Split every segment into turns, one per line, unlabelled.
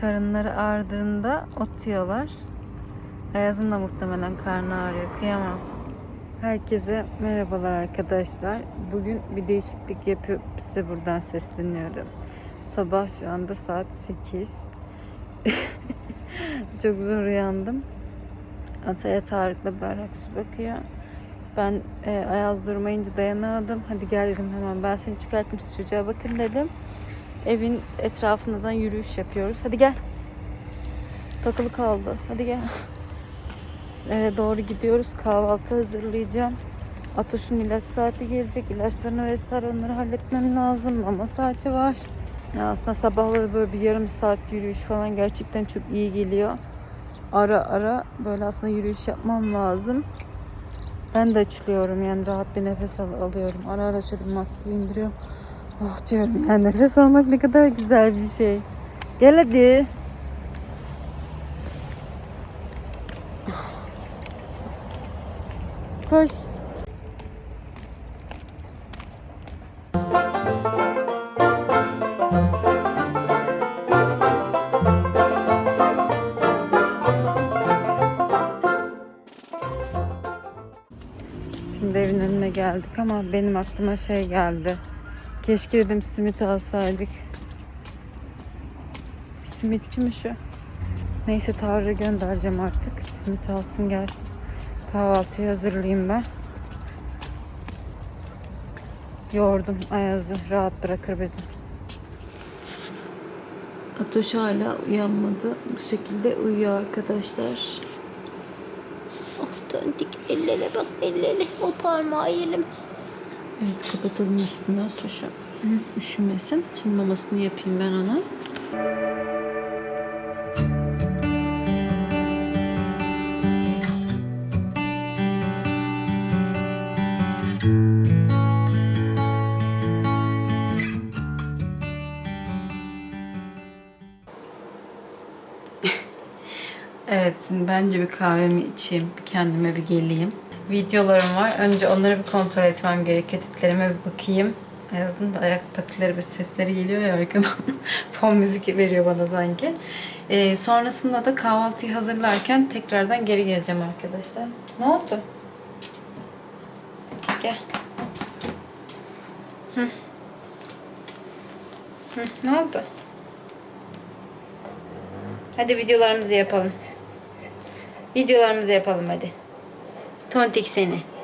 karınları ağrıdığında ot yiyorlar. Ayaz'ın da muhtemelen karnı ağrıyor. Kıyamam. Herkese merhabalar arkadaşlar. Bugün bir değişiklik yapıp size buradan sesleniyorum. Sabah şu anda saat 8. Çok zor uyandım. Ataya Tarık'la Berrak su bakıyor. Ben e, Ayaz durmayınca dayanamadım. Hadi gel dedim hemen ben seni çıkartayım siz çocuğa bakın dedim. Evin etrafından yürüyüş yapıyoruz. Hadi gel. Takılı kaldı. Hadi gel. Eve doğru gidiyoruz. Kahvaltı hazırlayacağım. Atoş'un ilaç saati gelecek. İlaçlarını vesaire onları halletmem lazım. Ama saati var. Ya aslında sabahları böyle bir yarım saat yürüyüş falan gerçekten çok iyi geliyor. Ara ara böyle aslında yürüyüş yapmam lazım. Ben de açılıyorum yani rahat bir nefes al- alıyorum. Ara ara şöyle maskeyi indiriyorum. Oh diyorum yani nefes almak ne kadar güzel bir şey. Gel hadi. Koş. Şimdi evin önüne geldik ama benim aklıma şey geldi. Keşke dedim simit alsaydık. Simitçi mi şu? Neyse Tarık'ı göndereceğim artık. Simit alsın gelsin. Kahvaltıyı hazırlayayım ben. Yordum Ayaz'ı. Rahat bırakır bizi. Atoş hala uyanmadı. Bu şekilde uyuyor arkadaşlar.
Oh döndük ellere bak ellere o parmağı yiyelim.
Evet kapatalım üstünü Atoş'a. Hı, Üşümesin. Şimdi mamasını yapayım ben ona. Evet, şimdi bence bir kahvemi içeyim, kendime bir geleyim. Videolarım var. Önce onları bir kontrol etmem gerekiyor. Editlerime bir bakayım. Ayaz'ın da ayak patileri ve sesleri geliyor ya arkadan. Fon müzik veriyor bana sanki. Ee, sonrasında da kahvaltıyı hazırlarken tekrardan geri geleceğim arkadaşlar. Ne oldu? Gel. Hı. Hı, ne oldu? Hadi videolarımızı yapalım. Videolarımızı yapalım hadi. Tontik seni.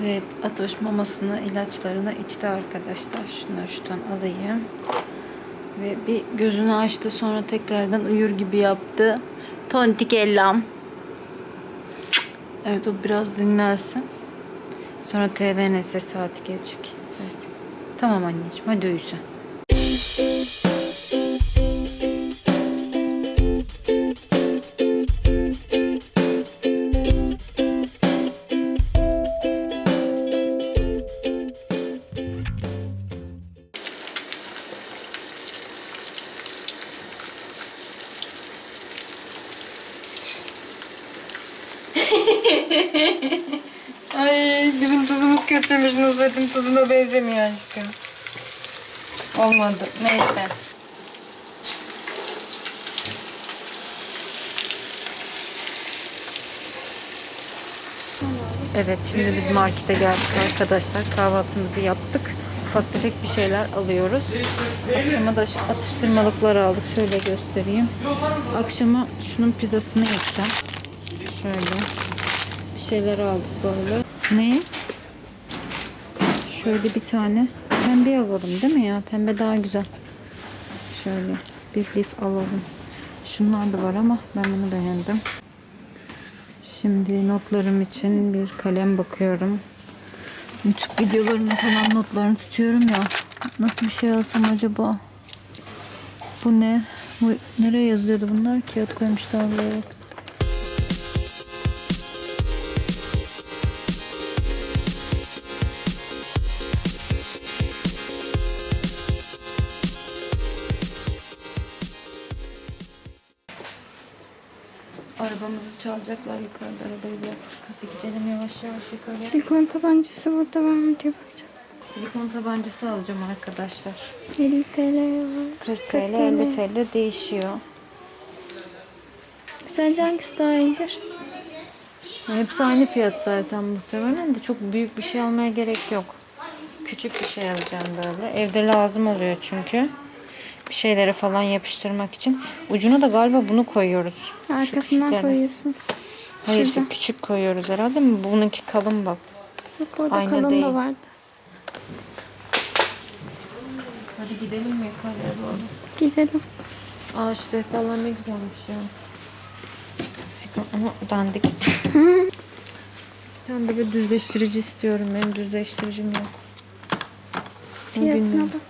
Evet, Atoş mamasını, ilaçlarını içti arkadaşlar. Şunları şuradan alayım. Ve bir gözünü açtı sonra tekrardan uyur gibi yaptı. Tontik ellam. Evet o biraz dinlensin. Sonra TVNS saati gelecek. Evet. Tamam anneciğim hadi uyu Ay bizim tuzumuz kötüymüş. Nusret'in tuzuna benzemiyor aşkım. Olmadı. Neyse. Evet şimdi biz markete geldik arkadaşlar. Kahvaltımızı yaptık. Ufak tefek bir şeyler alıyoruz. Akşama da atıştırmalıklar aldık. Şöyle göstereyim. Akşama şunun pizzasını yapacağım. Şöyle şeyler aldık böyle. Ne? Şöyle bir tane pembe alalım değil mi ya? Pembe daha güzel. Şöyle bir lif alalım. Şunlar da var ama ben bunu beğendim. Şimdi notlarım için bir kalem bakıyorum. YouTube videolarına falan notlarını tutuyorum ya. Nasıl bir şey alsam acaba? Bu ne? Bu nereye yazılıyordu bunlar? Kağıt koymuşlar buraya. Çalacaklar yukarıda arabayla. Hadi gidelim yavaş yavaş yukarı.
Silikon tabancası burada var mı diye bakacağım.
Silikon tabancası alacağım arkadaşlar.
50 TL var.
40 TL, 50 TL değişiyor.
Sence hangisi daha iyidir?
Hepsi aynı fiyat zaten muhtemelen de çok büyük bir şey almaya gerek yok. Küçük bir şey alacağım böyle. Evde lazım oluyor çünkü. Bir şeylere falan yapıştırmak için. Ucuna da galiba bunu koyuyoruz. Şu
Arkasından
küçüklerini.
koyuyorsun.
Hayır işte küçük koyuyoruz herhalde mi? Bununki kalın bak.
Bak orada
Aynı
kalın
değil.
da vardı.
Hadi gidelim mi yukarıya doğru?
Gidelim.
Aa şu sehpalar ne güzelmiş ya. Sikon ama dandik. Bir tane de bir düzleştirici istiyorum. Benim düzleştiricim yok. Onu
Fiyatına
bilmiyorum.
bak.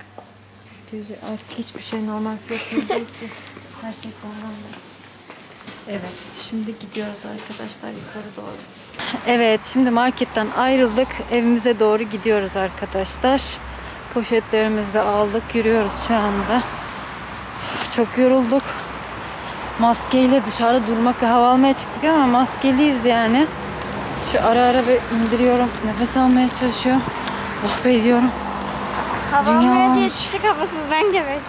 Düz- Artık hiçbir şey normal fiyatında değil ki. Her şey pahalandı. Evet, şimdi gidiyoruz arkadaşlar yukarı doğru. Evet, şimdi marketten ayrıldık. Evimize doğru gidiyoruz arkadaşlar. Poşetlerimizi de aldık. Yürüyoruz şu anda. Çok yorulduk. Maskeyle dışarıda durmak ve hava almaya çıktık ama maskeliyiz yani. Şu ara ara bir indiriyorum. Nefes almaya çalışıyorum. Oh be diyorum.
Hava
Dünya
almaya diye
olmuş.
çıktık havasızdan gebek.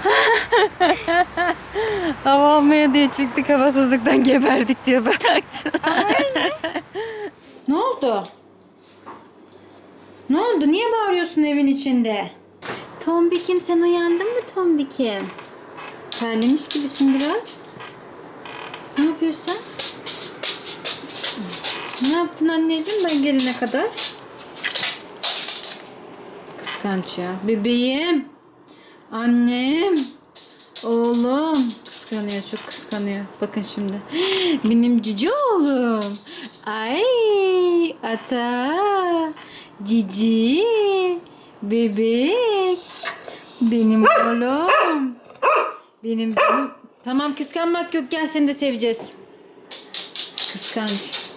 Hava almaya diye çıktık havasızlıktan geberdik diyor Berat. ne oldu? Ne oldu? Niye bağırıyorsun evin içinde? Tombikim sen uyandın mı Tombikim? Terlemiş gibisin biraz. Ne yapıyorsun? Ne yaptın anneciğim ben gelene kadar? Kıskanç ya. Bebeğim. Annem. Oğlum. Kıskanıyor çok kıskanıyor. Bakın şimdi. Benim cici oğlum. Ay ata. Cici. Bebek. Benim oğlum. Benim canım. Tamam kıskanmak yok gel seni de seveceğiz. Kıskanç.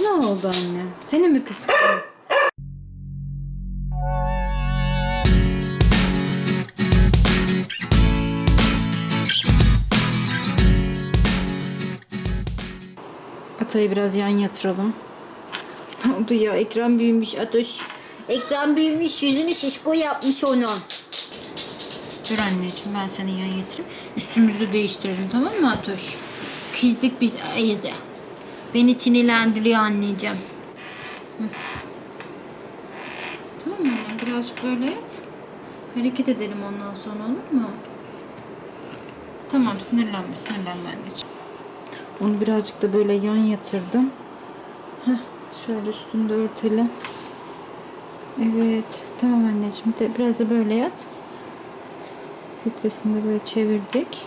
Ne oldu anne? Seni mi kıskanıyor? Atayı biraz yan yatıralım. Ne oldu ya? Ekran büyümüş Atoş. Ekran büyümüş. Yüzünü şişko yapmış onu. Dur anneciğim ben seni yan yatırayım. Üstümüzü değiştirelim tamam mı Atoş? Kızdık biz Ayaz'a. Beni sinirlendiriyor anneciğim. Hı. Tamam mı? annem? Birazcık böyle yat. Hareket edelim ondan sonra olur mu? Tamam sinirlenme sinirlenme anneciğim. Onu birazcık da böyle yan yatırdım. Heh, şöyle üstünde örtelim. Evet. Tamam anneciğim. De biraz da böyle yat. Filtresini de böyle çevirdik.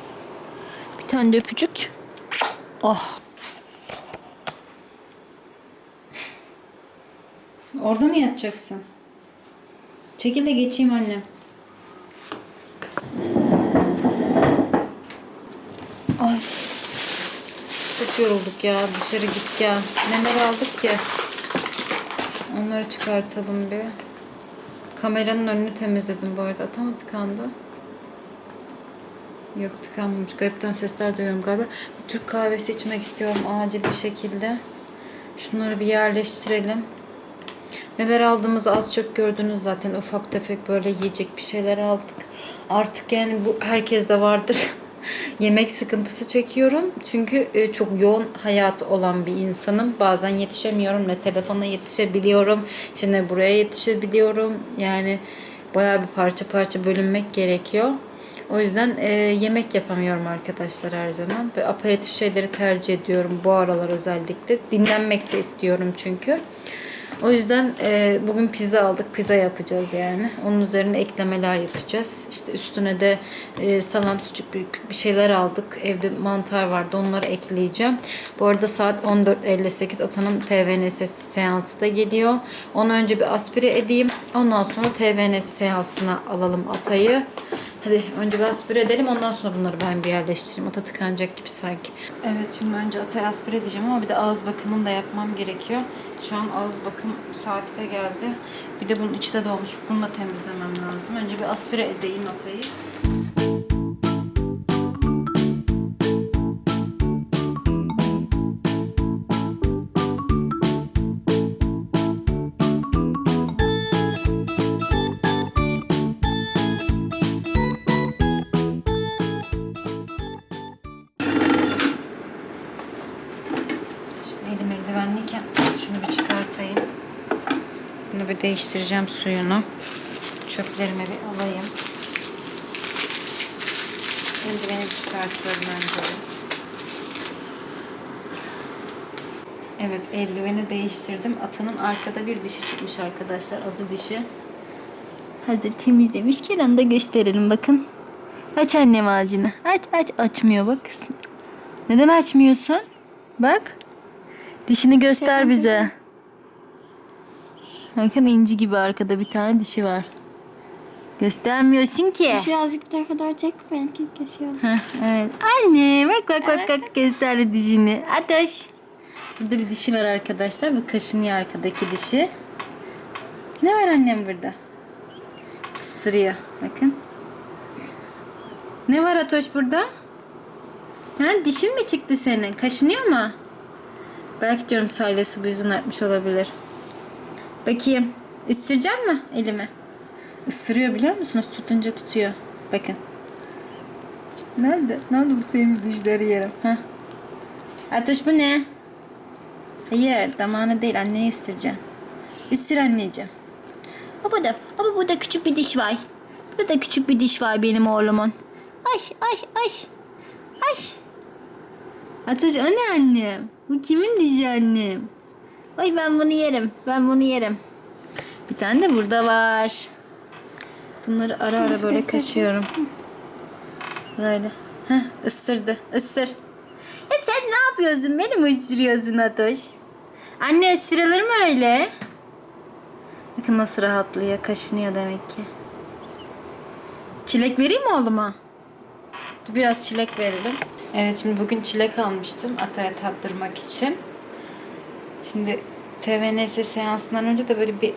Bir tane de öpücük. Oh. Orada mı yatacaksın? Çekil de geçeyim annem. Ay. Çok yorulduk ya. Dışarı git ya. Neler aldık ki? Onları çıkartalım bir. Kameranın önünü temizledim bu arada. Tam tıkandı? Yok tıkanmamış. Garipten sesler duyuyorum galiba. Bir Türk kahvesi içmek istiyorum acil bir şekilde. Şunları bir yerleştirelim. Neler aldığımızı az çok gördünüz zaten. Ufak tefek böyle yiyecek bir şeyler aldık. Artık yani bu herkeste vardır. Yemek sıkıntısı çekiyorum. Çünkü e, çok yoğun hayat olan bir insanım. Bazen yetişemiyorum. Ne telefona yetişebiliyorum. ne buraya yetişebiliyorum. Yani bayağı bir parça parça bölünmek gerekiyor. O yüzden e, yemek yapamıyorum arkadaşlar her zaman. Ve aperatif şeyleri tercih ediyorum bu aralar özellikle. Dinlenmek de istiyorum çünkü. O yüzden e, bugün pizza aldık. Pizza yapacağız yani. Onun üzerine eklemeler yapacağız. İşte üstüne de e, salam sucuk bir, bir şeyler aldık. Evde mantar vardı. Onları ekleyeceğim. Bu arada saat 14.58 Atan'ın TVNS seansı da geliyor. Onu önce bir aspire edeyim. Ondan sonra TVNS seansına alalım Atay'ı. Hadi önce bir aspire edelim ondan sonra bunları ben bir yerleştireyim. Ata tıkanacak gibi sanki. Evet şimdi önce atayı aspire edeceğim ama bir de ağız bakımını da yapmam gerekiyor. Şu an ağız bakım saati de geldi. Bir de bunun içi de dolmuş. Bunu da temizlemem lazım. Önce bir aspire edeyim atayı. Değiştireceğim suyunu. Çöplerimi bir alayım. Eldiveni çıkartıyorum önce. Evet eldiveni değiştirdim. Atının arkada bir dişi çıkmış arkadaşlar. Azı dişi.
Hazır temizlemişken onu da gösterelim bakın. Aç annem ağacını. Aç aç açmıyor bak. Neden açmıyorsun? Bak. Dişini göster bize. Bakın inci gibi arkada bir tane dişi var. Göstermiyorsun ki.
Şu azıcık bu tarafa doğru çek belki kesiyorum.
Heh, evet. Anne bak bak bak bak gösterdi dişini. Ateş. Burada bir dişi var arkadaşlar. Bu kaşınıyor arkadaki dişi. Ne var annem burada? Isırıyor. Bakın. Ne var Atoş burada? Ha, dişin mi çıktı senin? Kaşınıyor mu? Belki diyorum salyası bu yüzden artmış olabilir. Bakayım. Isıracak mı elimi? Isırıyor biliyor musunuz? Tutunca tutuyor. Bakın. Nerede? Nerede bu senin dişleri yerim? Heh. Atoş bu ne? Hayır damağına değil anneye istireceğim. İstir anneciğim. O burada. Ama burada küçük bir diş var. Burada küçük bir diş var benim oğlumun. Ay ay ay. Ay. Atoş o ne annem? Bu kimin dişi annem? Ay ben bunu yerim. Ben bunu yerim. Bir tane de burada var. Bunları ara ara böyle kaşıyorum. Böyle. Heh, ısırdı. Isır. Ya sen ne yapıyorsun? Beni mi ısırıyorsun Atoş? Anne ısırılır mı öyle? Bakın nasıl rahatlıyor. Kaşınıyor demek ki. Çilek vereyim mi oğluma? Biraz çilek verelim.
Evet şimdi bugün çilek almıştım Atay'a tattırmak için. Şimdi TVNS seansından önce de böyle bir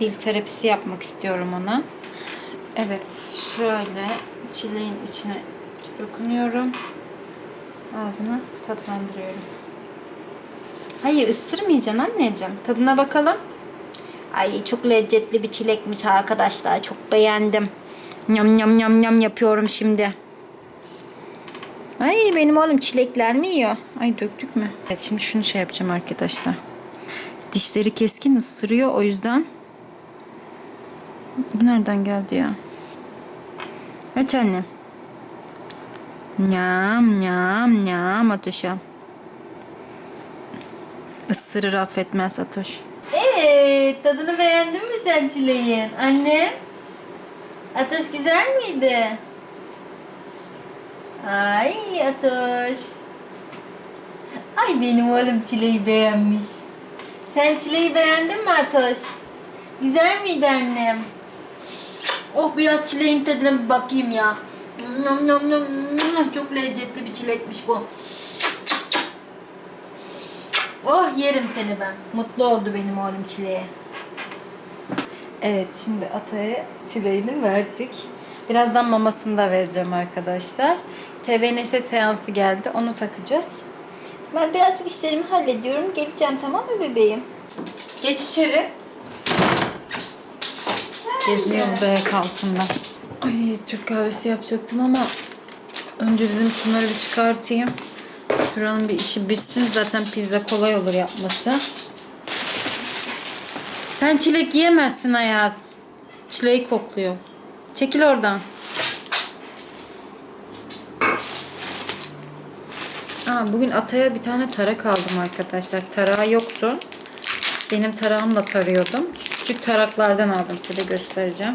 dil terapisi yapmak istiyorum ona. Evet şöyle çileğin içine dokunuyorum. Ağzına tatlandırıyorum. Hayır ısırmayacaksın anneciğim. Tadına bakalım.
Ay çok lezzetli bir çilekmiş arkadaşlar. Çok beğendim. Nyam nyam nyam nyam yapıyorum şimdi. Ay benim oğlum çilekler mi yiyor?
Ay döktük mü? Evet şimdi şunu şey yapacağım arkadaşlar. Dişleri keskin ısırıyor o yüzden. Bu nereden geldi ya?
Aç anne. Nyam nyam nyam Atuşa.
Isırır affetmez Atoş.
Evet tadını beğendin mi sen çileğin? Anne. Atoş güzel miydi? Ay Atoş. Ay benim oğlum çileği beğenmiş. Sen çileği beğendin mi Atoş? Güzel miydi annem? Oh biraz çileğin tadına bir bakayım ya. Nom nom nom nom. Çok lezzetli bir çilekmiş bu. Oh yerim seni ben. Mutlu oldu benim oğlum çileğe.
Evet şimdi Atay'a çileğini verdik. Birazdan mamasını da vereceğim arkadaşlar. TVNS seansı geldi. Onu takacağız.
Ben birazcık işlerimi hallediyorum. Geleceğim tamam mı bebeğim?
Geç içeri. Geziniyor burada ayak altında. Ay Türk kahvesi yapacaktım ama önce dedim şunları bir çıkartayım. Şuranın bir işi bitsin. Zaten pizza kolay olur yapması. Sen çilek yiyemezsin Ayaz. Çileği kokluyor. Çekil oradan. Aa, bugün Atay'a bir tane tarak aldım arkadaşlar. Tarağı yoktu. Benim tarağımla tarıyordum. Küçük taraklardan aldım size göstereceğim.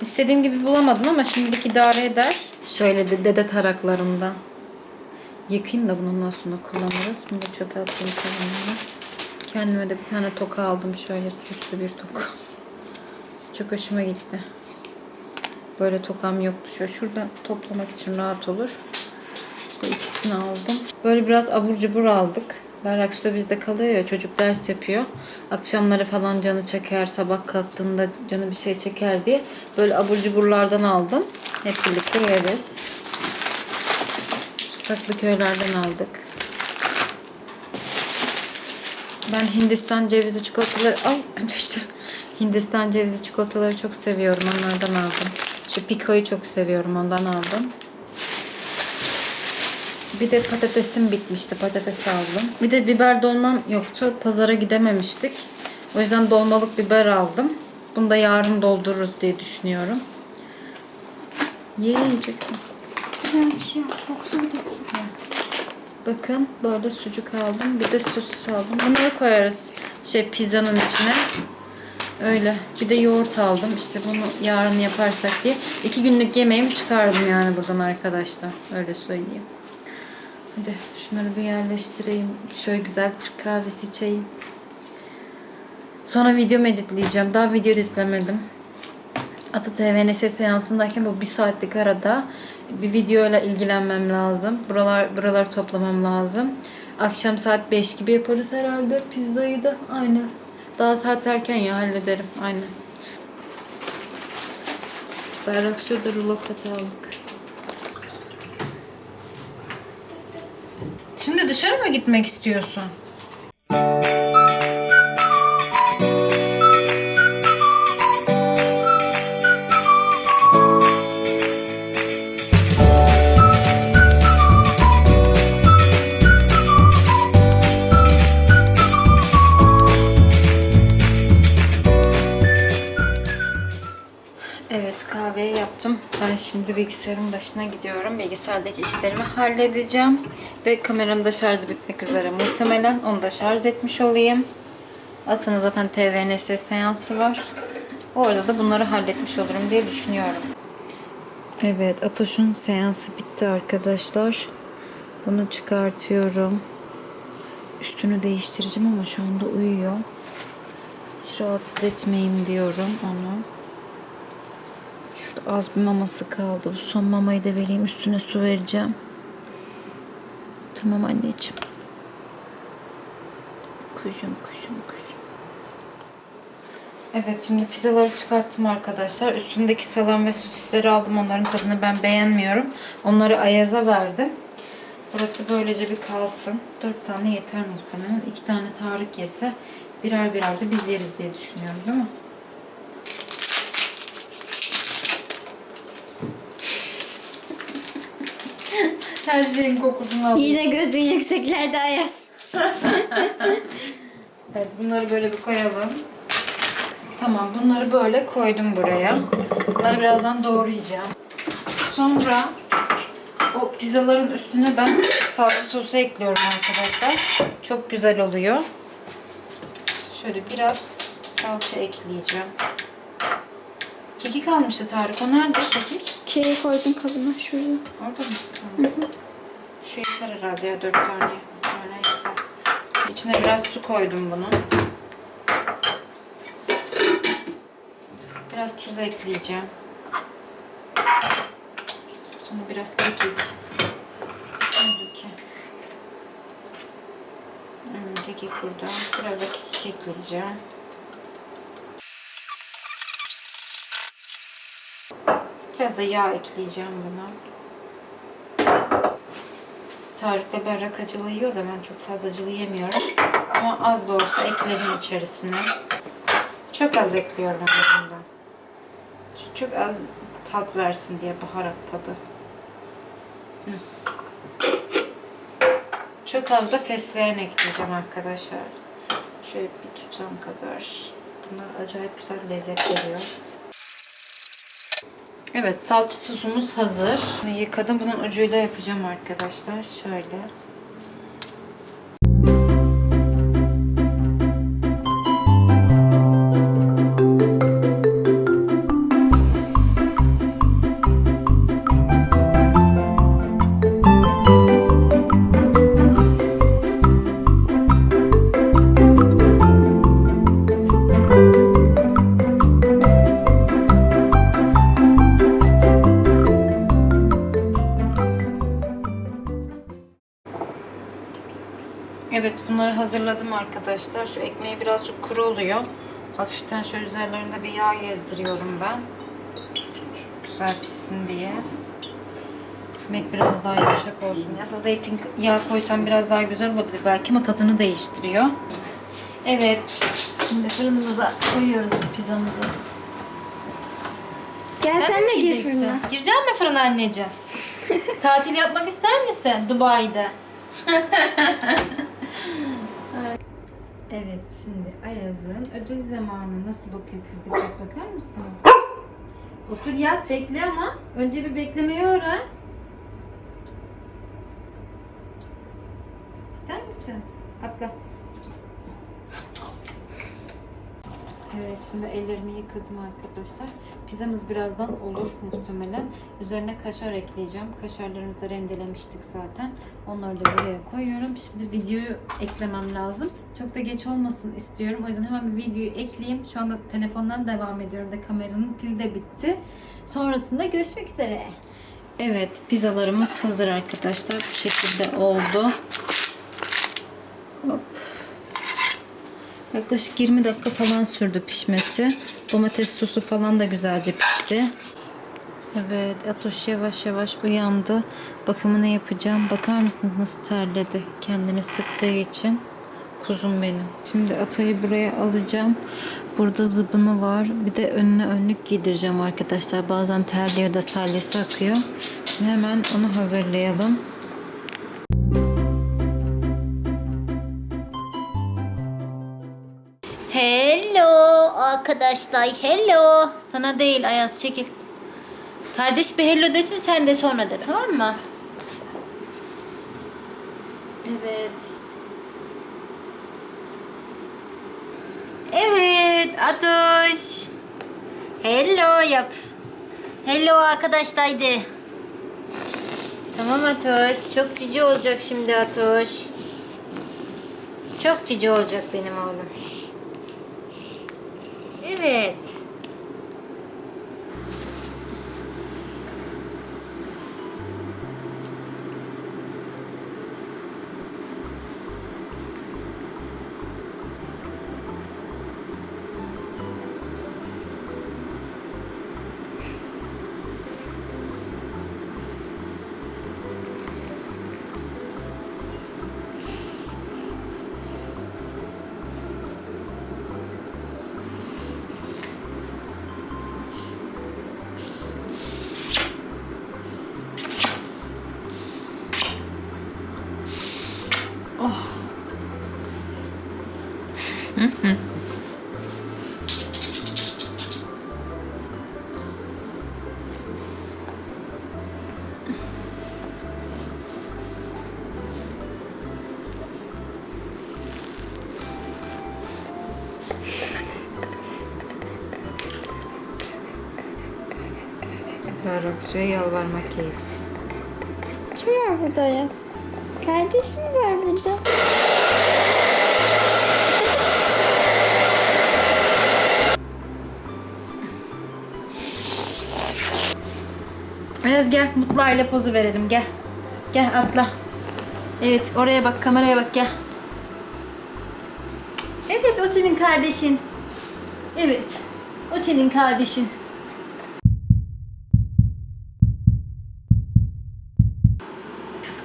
İstediğim gibi bulamadım ama şimdilik idare eder. Şöyle de dede taraklarımdan. Yıkayayım da bundan sonra kullanırız. Bunu da çöpe atayım kalanını. Kendime de bir tane toka aldım şöyle süslü bir toka. Çok hoşuma gitti. Böyle tokam yoktu. Şöyle şuradan toplamak için rahat olur. Bu ikisini aldım. Böyle biraz abur cubur aldık. Berrak su bizde kalıyor ya çocuk ders yapıyor. Akşamları falan canı çeker, sabah kalktığında canı bir şey çeker diye böyle abur cuburlardan aldım. Hep birlikte yeriz. Saklı köylerden aldık. Ben Hindistan cevizi çikolataları... Ay düştü. Hindistan cevizi çikolataları çok seviyorum. Onlardan aldım. Pico'yu çok seviyorum. Ondan aldım. Bir de patatesim bitmişti. Patates aldım. Bir de biber dolmam yoktu. Pazara gidememiştik. O yüzden dolmalık biber aldım. Bunu da yarın doldururuz diye düşünüyorum. Ye yiyeceksin.
Güzel bir şey. Kokusu bir de güzel.
Bakın böyle sucuk aldım. Bir de sosis aldım. Bunları koyarız şey pizzanın içine. Öyle. Bir de yoğurt aldım. İşte bunu yarın yaparsak diye. iki günlük yemeğimi çıkardım yani buradan arkadaşlar. Öyle söyleyeyim. Hadi şunları bir yerleştireyim. Şöyle güzel bir Türk kahvesi içeyim. Sonra video editleyeceğim. Daha video editlemedim. Ata TVNS seansındayken bu bir saatlik arada bir videoyla ilgilenmem lazım. Buralar buraları toplamam lazım. Akşam saat 5 gibi yaparız herhalde pizzayı da. Aynen. Daha saat erken ya hallederim. Aynen. Berrak suda rulo katı aldık. Şimdi dışarı mı gitmek istiyorsun? Bilgisayarın başına gidiyorum. Bilgisayardaki işlerimi halledeceğim. Ve kameranın da şarjı bitmek üzere muhtemelen. Onu da şarj etmiş olayım. Atının zaten TVNS seansı var. Orada da bunları halletmiş olurum diye düşünüyorum. Evet Atoş'un seansı bitti arkadaşlar. Bunu çıkartıyorum. Üstünü değiştireceğim ama şu anda uyuyor. Hiç rahatsız etmeyeyim diyorum onu. Az bir maması kaldı. Bu son mamayı da vereyim. Üstüne su vereceğim. Tamam anneciğim. Kuşum kuşum kuşum. Evet şimdi pizzaları çıkarttım arkadaşlar. Üstündeki salam ve sosisleri aldım. Onların tadını ben beğenmiyorum. Onları Ayaz'a verdim. Burası böylece bir kalsın. Dört tane yeter muhtemelen. İki tane Tarık yese birer birer de biz yeriz diye düşünüyorum değil mi? Her şeyin kokusunu aldım.
Yine gözün yükseklerde Ayaz.
Evet bunları böyle bir koyalım. Tamam bunları böyle koydum buraya. Bunları birazdan doğrayacağım. Sonra o pizzaların üstüne ben salça sosu ekliyorum arkadaşlar. Çok güzel oluyor. Şöyle biraz salça ekleyeceğim. Kekik kalmıştı Tarık. O nerede kekik?
Şeyi koydum kabına şurada.
Orada mı? Tamam. Şu yeter herhalde ya dört tane. Tane yeter. İçine biraz su koydum bunun. Biraz tuz ekleyeceğim. Sonra biraz kekik. Şöyle ki. Hmm, kekik burada. Biraz da kekik ekleyeceğim. Biraz da yağ ekleyeceğim buna. Tarık'la Berrak acılı yiyor da ben çok fazla acılı yemiyorum. Ama az da olsa ekledim içerisine. Çok az ekliyorum bundan. Çok, çok az tat versin diye baharat tadı. Çok az da fesleğen ekleyeceğim arkadaşlar. Şöyle bir tutam kadar. Bunlar acayip güzel lezzet veriyor. Evet salça sosumuz hazır. Bunu yıkadım. Bunun ucuyla yapacağım arkadaşlar. Şöyle. Bunları hazırladım arkadaşlar. Şu ekmeği birazcık kuru oluyor. Hafiften şöyle üzerlerinde bir yağ gezdiriyorum ben. Güzel pişsin diye. Ekmek biraz daha yumuşak olsun. Aslında zeytin yağı koysam biraz daha güzel olabilir belki ama tadını değiştiriyor. Evet. Şimdi fırınımıza koyuyoruz pizzamızı.
Gel sen, de gir
yiyeceksin?
fırına.
Girecek mi fırına anneciğim?
Tatil yapmak ister misin Dubai'de?
Evet, şimdi Ayaz'ın ödül zamanı nasıl bakıyor Pürdükçek bakar mısınız? Otur yat bekle ama önce bir beklemeyi öğren. İster misin? Atla. Evet şimdi ellerimi yıkadım arkadaşlar. Pizzamız birazdan olur muhtemelen. Üzerine kaşar ekleyeceğim. Kaşarlarımızı rendelemiştik zaten. Onları da buraya koyuyorum. Şimdi videoyu eklemem lazım. Çok da geç olmasın istiyorum. O yüzden hemen bir videoyu ekleyeyim. Şu anda telefondan devam ediyorum da kameranın pili de bitti. Sonrasında görüşmek üzere. Evet pizzalarımız hazır arkadaşlar. Bu şekilde oldu. Hop. Yaklaşık 20 dakika falan sürdü pişmesi. Domates sosu falan da güzelce pişti. Evet, Atoş yavaş yavaş uyandı. Bakımını yapacağım. Bakar mısınız nasıl terledi kendini sıktığı için. Kuzum benim. Şimdi Atay'ı buraya alacağım. Burada zıbını var. Bir de önüne önlük giydireceğim arkadaşlar. Bazen terliyor da salyesi akıyor. Şimdi hemen onu hazırlayalım.
Arkadaşlar hello. Sana değil Ayaz çekil. Kardeş bir hello desin sen de sonra de tamam mı? Evet. Evet Atoş. Hello yap. Hello arkadaşlar de. Tamam Atoş. Çok cici olacak şimdi Atoş. Çok cici olacak benim oğlum. Evet.
Ferraksu'ya yalvarmak keyifsiz.
Kim var burada Ayaz? Kardeş mi var burada?
Ayaz gel mutlu aile pozu verelim gel. Gel atla. Evet oraya bak kameraya bak gel. Evet o senin kardeşin. Evet o senin kardeşin.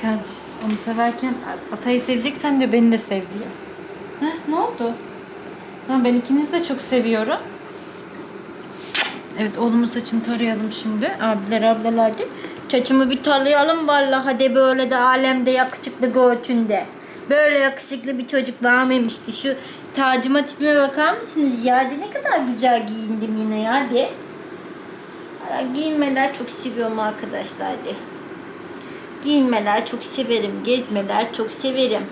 Kıskanç. Onu severken Atay'ı seveceksen diyor beni de sev diyor. Heh, ne oldu? Tamam ben ikinizi de çok seviyorum. Evet oğlumun saçını tarayalım şimdi. Abiler ablalar hadi. Saçımı bir tarayalım vallahi hadi böyle de alemde yakışıklı göçünde. Böyle yakışıklı bir çocuk var mıymıştı? Şu tacıma tipime bakar mısınız ya? Hadi ne kadar güzel giyindim yine ya. Valla Giyinmeler çok seviyorum arkadaşlar hadi. Giyinmeler çok severim. Gezmeler çok severim.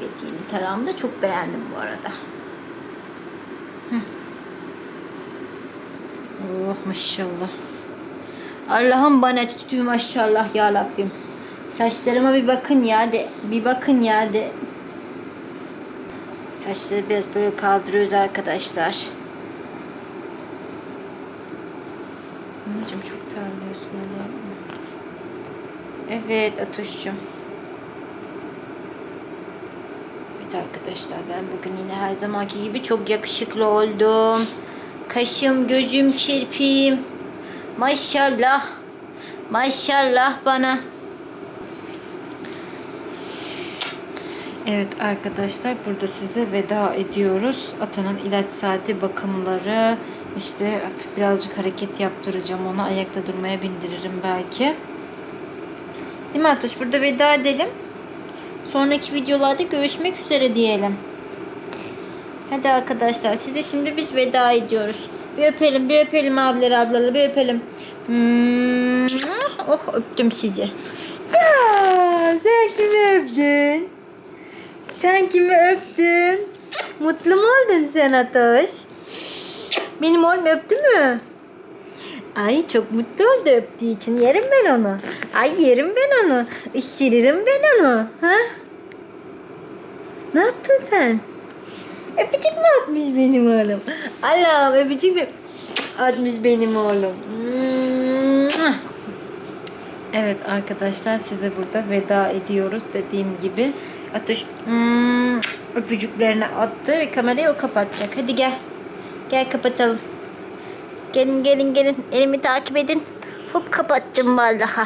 Evet yeni tarağımı da çok beğendim bu arada. Oh maşallah. Allah'ım bana tuttuğu maşallah ya Rabbim. Saçlarıma bir bakın ya de. Bir bakın ya de. Saçları biraz böyle kaldırıyoruz arkadaşlar. Anneciğim çok terliyorsun öyle. Evet Atoş'cum.
Evet arkadaşlar ben bugün yine her zamanki gibi çok yakışıklı oldum. Kaşım, gözüm, kirpiğim. Maşallah. Maşallah bana. Evet arkadaşlar burada size veda ediyoruz. Atanın ilaç saati bakımları işte birazcık hareket yaptıracağım onu ayakta durmaya bindiririm belki. Değil mi Atoş? Burada veda edelim. Sonraki videolarda görüşmek üzere diyelim. Hadi arkadaşlar size şimdi biz veda ediyoruz. Bir öpelim bir öpelim abiler ablalar bir öpelim. Hmm, oh öptüm sizi. Ya sen kimi öptün? Sen kimi öptün? Mutlu mu oldun sen Atoş? Benim oğlum öptü mü? Ay çok mutlu oldu öptüğü için. Yerim ben onu. Ay yerim ben onu. Isırırım ben onu. Ha? Ne yaptın sen? Öpücük mü atmış benim oğlum? Allah'ım öpücük mü atmış benim oğlum? Evet arkadaşlar size burada veda ediyoruz dediğim gibi. Ateş hmm, öpücüklerini attı ve kamerayı o kapatacak. Hadi gel. Gel kapatalım. Gelin gelin gelin. Elimi takip edin. Hop kapattım vallaha.